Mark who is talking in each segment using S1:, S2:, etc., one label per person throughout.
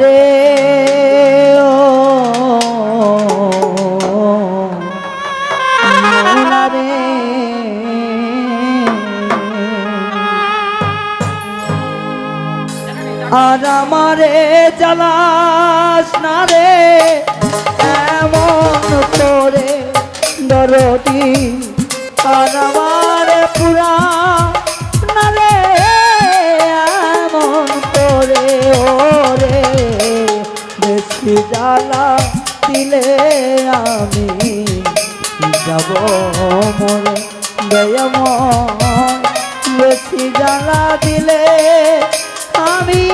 S1: রে। আর আমারে জ্বালাস না রে এমন করে দরদি। আর আমারে পুরা না রে বেশি জ্বালা দিলে আমি? যাব মরে দয়াময় বেশি জ্বালা দিলে আমি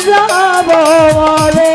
S1: যাব মরে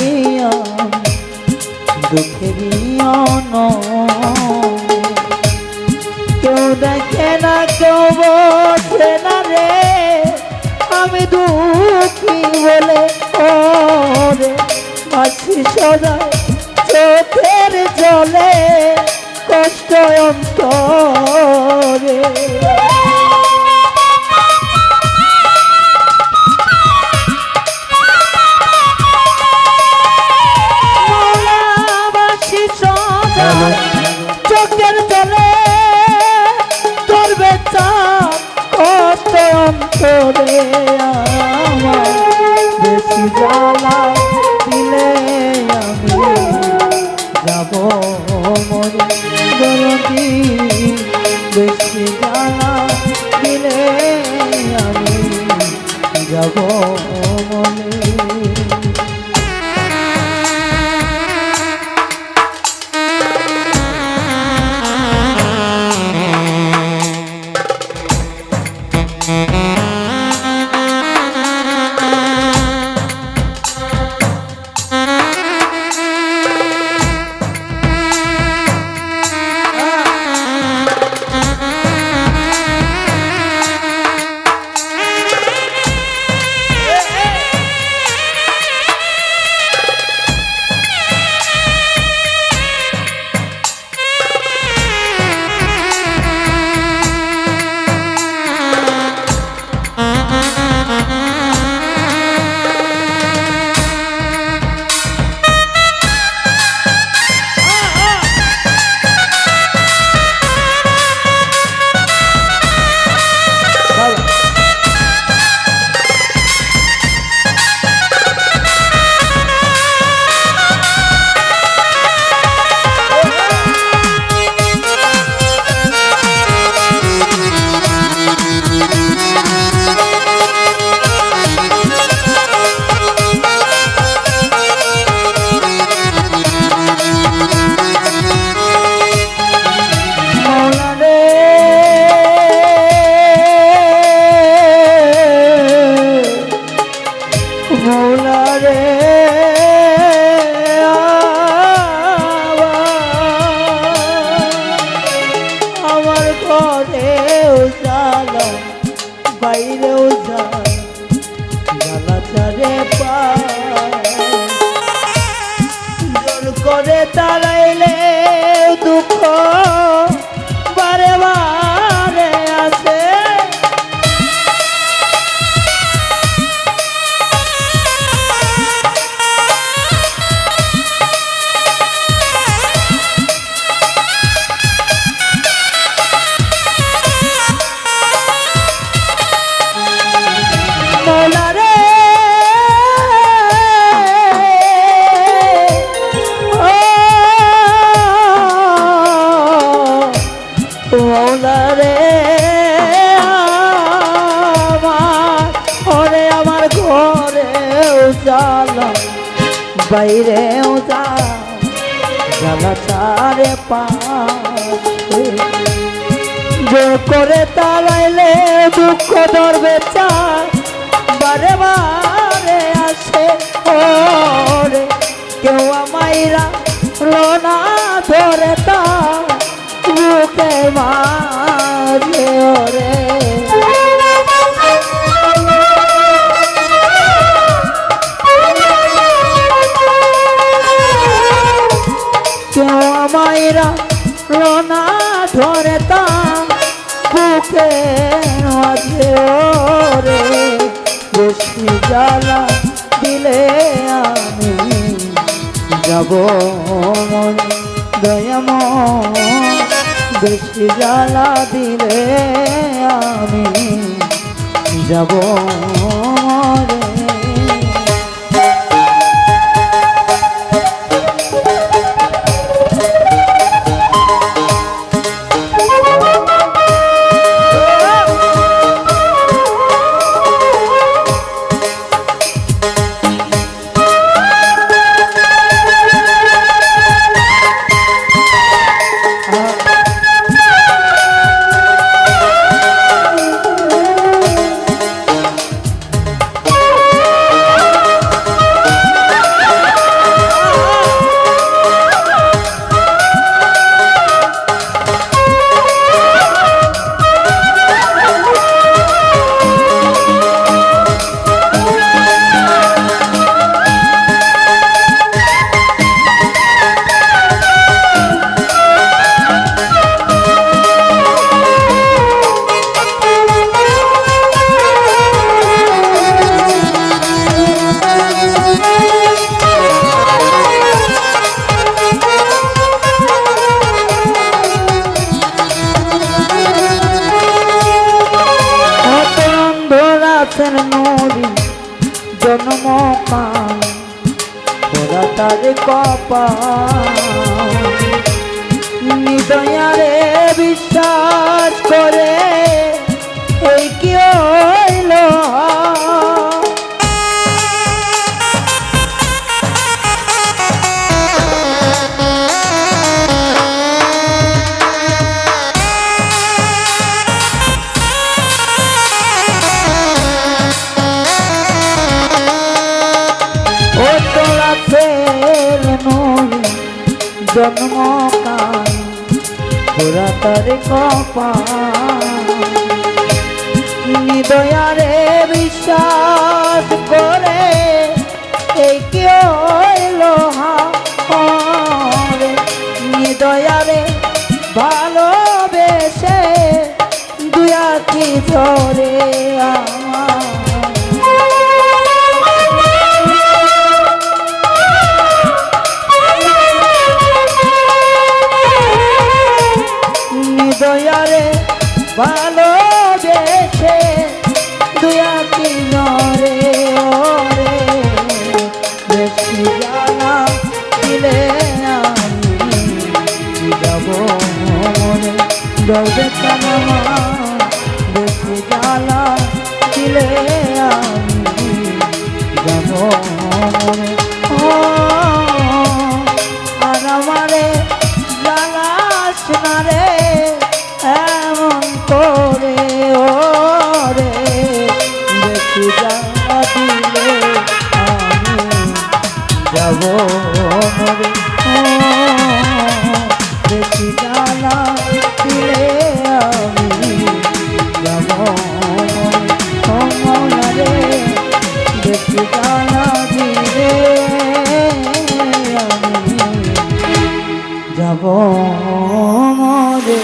S1: দুঃখেরই কেউ দেখে না কেউ রে। আমি দুঃখী বলে সদায় চোখের জলে কষ্ট অন্তরে আমার বেশি জ্বালা দিলে আমি যাব মরে দরদি বেশি জ্বালা দিলে আমি যাব আমার ঘরেও জ্বালা বাইরেও জ্বালা জ্বালা চারে পায়। করে তারাইলে দুঃখ বাইরে উজালা চারে পাশে জোর করে তালাইলে দুঃখ ধরবে চা বারে বারে আসে, ওরে কেউ আমাইরা লোনা ধরে তা, বুকে মারে ওরে। মাঝে ওরে বেশি জ্বালা দিলে আমি যাব দয়াম বেশি জ্বালা দিলে আমি যাব রে নিদয়ারে বিশ্বাস করে জন্ম কাল তোরা তার কপা নিদয়ারে বিশ্বাস করে এই কি হইল হারে নিদয়ারে ভালোবেসে দুয়া কি ধরে আমার জানা দিলে আমি। যাব সমরে দেখি জানা দিলে আমি। যাব মরে